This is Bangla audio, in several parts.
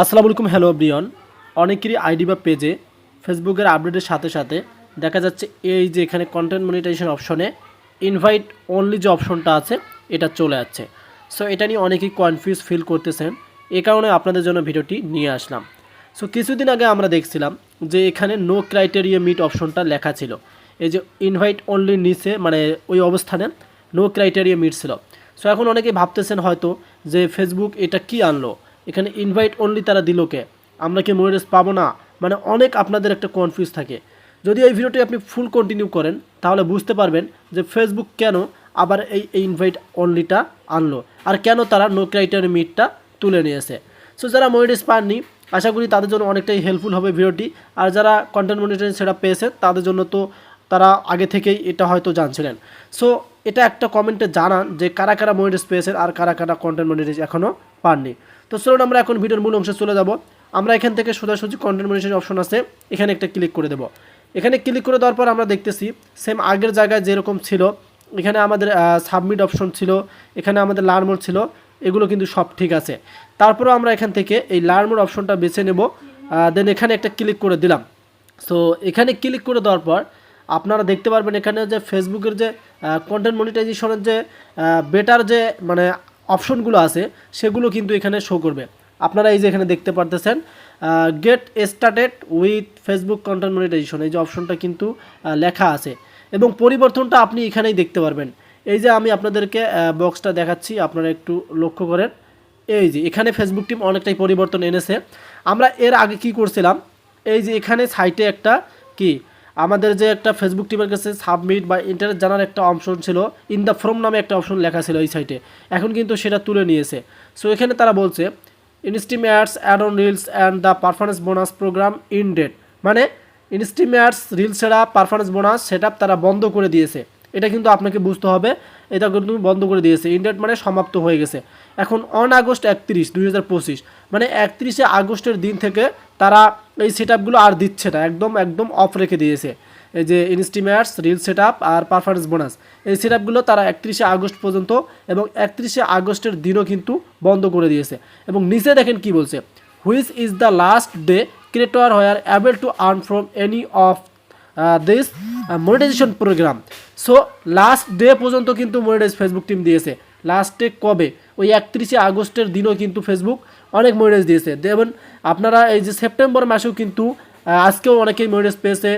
আসসালামু আলাইকুম, হ্যালো ব্রিয়ন অনেকেরই আইডি বা পেজে ফেসবুকের আপডেটের সাথে সাথে দেখা যাচ্ছে এই যে এখানে কন্টেন্ট মনিটাইজেশন অপশনে ইনভাইট অনলি যে অপশনটা আছে, এটা চলে যাচ্ছে সো এটা নিয়ে অনেকেই কনফিউজ ফিল করতেছেন। এ কারণে আপনাদের জন্য ভিডিওটি নিয়ে আসলাম। সো কিছুদিন আগে আমরা দেখছিলাম যে এখানে নো ক্রাইটেরিয়া মিট অপশনটা লেখা ছিল। এই যে ইনভাইট অনলি নিচে মানে ওই অবস্থানে নো ক্রাইটেরিয়া মিট ছিল। সো এখন অনেকেই ভাবতেছেন হয়তো যে ফেসবুক এটা কি আনলো? এখানে ইনভাইট অনলি তারা দিল কে? আমরা কি মনিটাইজ পাবো না? মানে অনেক আপনাদের একটা কনফিউজ থাকে। যদি এই ভিডিওটি আপনি ফুল কন্টিনিউ করেন, তাহলে বুঝতে পারবেন যে ফেসবুক কেন আবার এই ইনভাইট অনলিটা আনলো? আর কেন তারা নো ক্রাইটেরিয়া মিটটা তুলে নিয়েছে? সো যারা মনিটাইজ পাননি আশা করি তাদের জন্য অনেকটাই হেল্পফুল হবে ভিডিওটি আর যারা কন্টেন্ট মনিটাইজ সেটা পেয়েছে, তাদের জন্য তো তারা আগে থেকেই এটা হয়তো জানছিলেন। সো এটা একটা কমেন্টে জানান যে কারা কারা মনিটাইজ পেয়েছেন আর কারা কারা কন্টেন্ট মনিটাইজ এখনও পাননি। তো চলুন আমরা এখন ভিডিওর মূল অংশে চলে যাব। আমরা এখান থেকে সোজাসুজি কন্টেন্ট মনিটাইজ অপশন আছে, এখানে একটা ক্লিক করে দেবো। এখানে ক্লিক করে দেওয়ার পর আমরা দেখতেছি সেম আগের জায়গায় যেরকম ছিল, এখানে আমাদের সাবমিট অপশন ছিল, এখানে আমাদের লার্ন মোড ছিল, এগুলো কিন্তু সব ঠিক আছে। তারপরেও আমরা এখান থেকে এই লার্ন মোড অপশনটা বেছে নেব দেন এখানে একটা ক্লিক করে দিলাম। সো এখানে ক্লিক করে দেওয়ার পর আপনারা দেখতে পারবেন এখানে যে ফেসবুকের যে কন্টেন্ট মনিটাইজেশনের যে বেটার যে মানে অপশনগুলো আছে, সেগুলো কিন্তু এখানে শো করবে। আপনারা এই যে এখানে দেখতে পারতেছেন get started with Facebook content monetisation এই যে অপশনটা কিন্তু লেখা আছে। এবং পরিবর্তনটা আপনি এখানেই দেখতে পারবেন। এই যে আমি আপনাদেরকে বক্সটা দেখাচ্ছি, আপনারা একটু লক্ষ্য করেন। এই যে, এখানে ফেসবুক টিম অনেকটাই পরিবর্তন এনেছে। আমরা এর আগে কি করছিলাম? এই যে এখানে সাইটে একটা কি আমাদের যে একটা ফেসবুক টিমের কাছে সাবমিট বা ইন্টারনেট জানার একটা অপশন ছিল ইন দ্য ফ্রম নামে একটা অপশন লেখা ছিল এই সাইটে এখন কিন্তু সেটা তুলে নিয়েছে। সো এখানে তারা বলছে instream ad on reels and the performance bonus program in date মানে ইনস্টিমেয়ার্স রিলস সেটা পারফরমেন্স বোনাস সেটা তারা বন্ধ করে দিয়েছে। এটা কিন্তু আপনাকে বুঝতে হবে, এটা কিন্তু বন্ধ করে দিয়েছে। ইন্ডেট মানে সমাপ্ত হয়ে গেছে। এখন অন আগস্ট একত্রিশ, দুই মানে একত্রিশে আগস্টের দিন থেকে তারা এই সেট আর দিচ্ছে না, একদম একদম অফ রেখে দিয়েছে। এই যে ইনস্টিমেয়ার্স রিল সেট আর পারফরমেন্স বোনাস এই সেট তারা একত্রিশে আগস্ট পর্যন্ত এবং একত্রিশে আগস্টের দিনও কিন্তু বন্ধ করে দিয়েছে। এবং নিচে দেখেন কি বলছে which is the last day creator where able to earn from any of this monetisation program so last day পর্যন্ত কিন্তু মনিটাইজ ফেসবুক টিম দিয়েছে। লাস্টে কবে? ওই একত্রিশে আগস্টের দিনও কিন্তু ফেসবুক অনেক মনিটাইজ দিয়েছে। যেমন আপনারা এই যে সেপ্টেম্বর মাসেও কিন্তু আজকেও অনেকেই মনিটাইজ পেয়েছে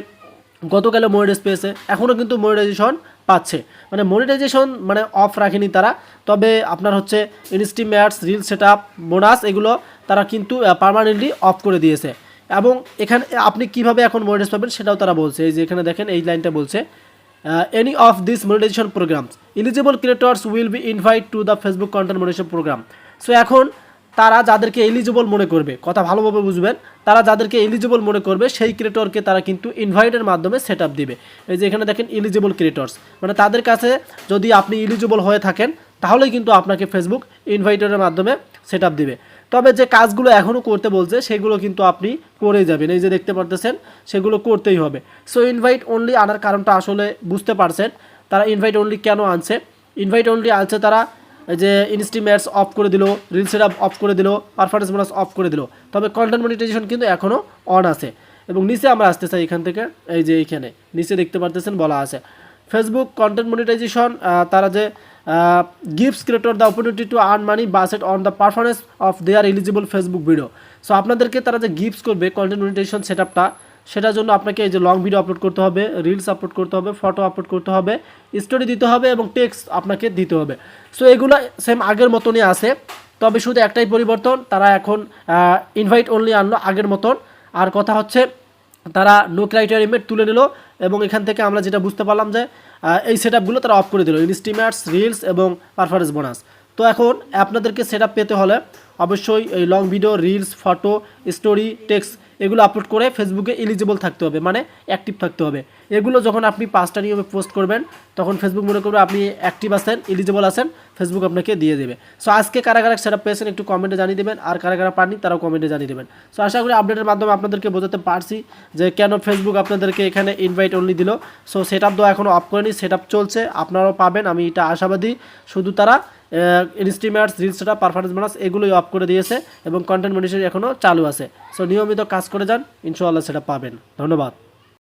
গতকালে মনিটাইজ পেয়েছে, এখনও কিন্তু মনিটাইজেশন পাচ্ছে। মানে মনিটাইজেশন মানে অফ রাখেনি তারা, তবে আপনার হচ্ছে instream reel set up bonus এগুলো তারা কিন্তু পারমানেন্টলি অফ করে দিয়েছে। এবং এখানে আপনি কীভাবে এখন মনিটাইজ পাবেন সেটাও তারা বলছে। এই যে এখানে দেখেন এই লাইনটা বলছে। Any of this monetisation programs eligible creators will be invite to the Facebook content monetisation program so এখন তারা যাদেরকে এলিজিবল মনে করবে, কথা ভালোভাবে বুঝবেন, তারা যাদেরকে এলিজিবল মনে করবে, সেই ক্রিয়েটরকে তারা কিন্তু ইনভাইটের মাধ্যমে সেট দিবে। এই যে এখানে দেখেন এলিজিবল ক্রিয়েটর্স মানে তাদের কাছে যদি আপনি এলিজিবল হয়ে থাকেন, তাহলেই কিন্তু আপনাকে ফেসবুক ইনভাইটারের মাধ্যমে সেট দিবে। তবে যে কাজগুলো এখনও করতে বলছে, সেগুলো কিন্তু আপনি করেই যাবেন। এই যে দেখতে পারতেছেন, সেগুলো করতেই হবে। সো ইনভাইট অনলি আনার কারণটা আসলে বুঝতে পারছেন। তারা ইনভাইট অনলি কেন আনছে? ইনভাইট অনলি আনছে তারা যে ইনস্টিমেটস অফ করে দিল রিল সেট অফ করে দিল পারফরমেন্স বোনাস অফ করে দিল। তবে কন্টেন্ট মনিটাইজেশন কিন্তু এখনও অন আছে। এবং নিচে আমরা আসতে চাই এখান থেকে, এই যে এইখানে। নিচে দেখতে পারতেছেন বলা আছে। ফেসবুক কন্টেন্ট মনিটাইজেশন তারা যে gives creator the opportunity to earn money based on the performance of their eligible Facebook video so আপনাদেরকে তারা যে গিফটস করবে কন্টেন্ট মনিটাইজেশন সেট আপটা সেটার জন্য আপনাকে এই যে লং ভিডিও আপলোড করতে হবে রিলস আপলোড করতে হবে ফটো আপলোড করতে হবে স্টোরি দিতে হবে এবং টেক্সট আপনাকে দিতে হবে। সো এগুলো সেম আগের মতনই আছে। তবে শুধু একটাই পরিবর্তন, তারা এখন ইনভাইট অনলি আনলো আগের মতন। আর কথা হচ্ছে, তারা নো ক্রাইটেরিয়া ইমেট তুলে নিল এবং এখান থেকে আমরা যেটা বুঝতে পারলাম যে এই সেট আপগুলো তারা অফ করে দিল। ইনস্টিমেটস রিলস এবং পারফরমেন্স বোনাস তো এখন আপনাদেরকে সেট পেতে হলে অবশ্যই এই long video reels photo story text এগুলো আপলোড করে ফেসবুকে এলিজিবল থাকতে হবে মানে অ্যাক্টিভ থাকতে হবে। এগুলো যখন আপনি পাঁচটা নিয়মে পোস্ট করবেন, তখন ফেসবুক মনে করবে আপনি অ্যাক্টিভ আছেন এলিজিবল আছেন ফেসবুক আপনাকে দিয়ে দেবে। সো আজকে কারা কারা সেটা পেয়েছেন একটু কমেন্টে জানিয়ে দেবেন, আর কারা কারা পাননি তারাও কমেন্টে জানিয়ে দেবেন। সো আশা করি আপডেটের মাধ্যমে আপনাদেরকে বোঝাতে পারছি যে কেন ফেসবুক আপনাদেরকে এখানে ইনভাইট অনলি দিল। সো সেট আপ দেওয়া এখনও অফ করেনি সেট আপ চলছে, আপনারাও পাবেন, আমি এটা আশাবাদী। শুধু তারা ইনস্টিমেটস রিল সেটা পারফরমেন্স এগুলোই অফ করে দিয়েছে এবং কন্টেন্ট মনিটরিং এখনও চালু আছে। সো নিয়মিত কাজ করে যান, ইনশাআল্লাহ সেটা পাবেন। ধন্যবাদ।